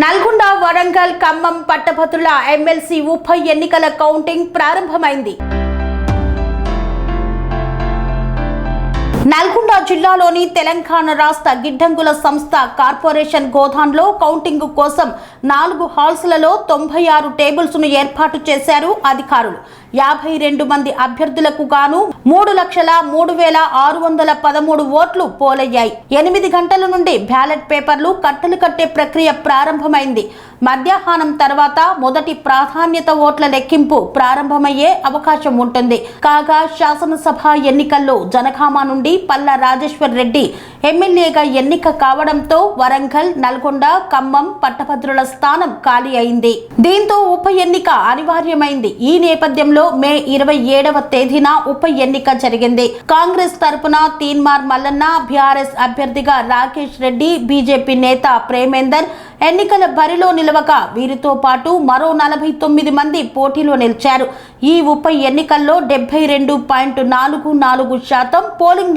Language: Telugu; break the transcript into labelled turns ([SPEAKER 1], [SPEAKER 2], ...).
[SPEAKER 1] నల్గొండ వరంగల్ ఖమ్మం పట్టభద్రుల ఎమ్మెల్సీ ఉప ఎన్నికల కౌంటింగ్ ప్రారంభమైంది. నల్గొండ జిల్లాలోని తెలంగాణ రాష్ట్ర గిడ్డంగుల సంస్థ కార్పొరేషన్ గోదాన్లో కౌంటింగ్ కోసం నాలుగు హాల్స్లలో తొంభై ఆరు టేబుల్స్ను ఏర్పాటు చేశారు అధికారులు. యాభై రెండు మంది అభ్యర్థులకు గాను మూడు లక్షల మూడు వేల ఆరు వందల పదమూడు ఓట్లు పోలయ్యాయి. ఎనిమిది గంటల నుండి బ్యాలెట్ పేపర్లు కట్టలు కట్టే ప్రక్రియ ప్రారంభమైంది. మధ్యాహ్నం తర్వాత మొదటి ప్రాధాన్యత ఓట్ల లెక్కింపు ప్రారంభమయ్యే అవకాశం ఉంటుంది. కాగా శాసనసభ ఎన్నికల్లో జనగామ నుండి పల్లా రాజేశ్వర్ రెడ్డి ఎమ్మెల్యేగా ఎన్నిక కావడంతో వరంగల్ నల్గొండ ఖమ్మం పట్టభద్రుల స్థానం ఖాళీ అయింది. దీంతో ఉప ఎన్నిక అనివార్యమైంది. ఈ నేపథ్యంలో మే ఇరవై ఏడవ తేదీన ఉప ఎన్నిక జరిగింది. కాంగ్రెస్ తరపున తీన్మార్ మల్లన్న బీఆర్ఎస్ అభ్యర్థిగా రాకేష్ రెడ్డి బీజేపీ నేత ప్రేమేందర్ ఎన్నికల బరిలో నిలవక వీరితో పాటు మరో నలభై తొమ్మిది మంది పోటీలో నిలిచారు. ఈ ఉప ఎన్నికల్లో డెబ్బై రెండు పాయింట్ నాలుగు నాలుగు శాతం పోలింగ్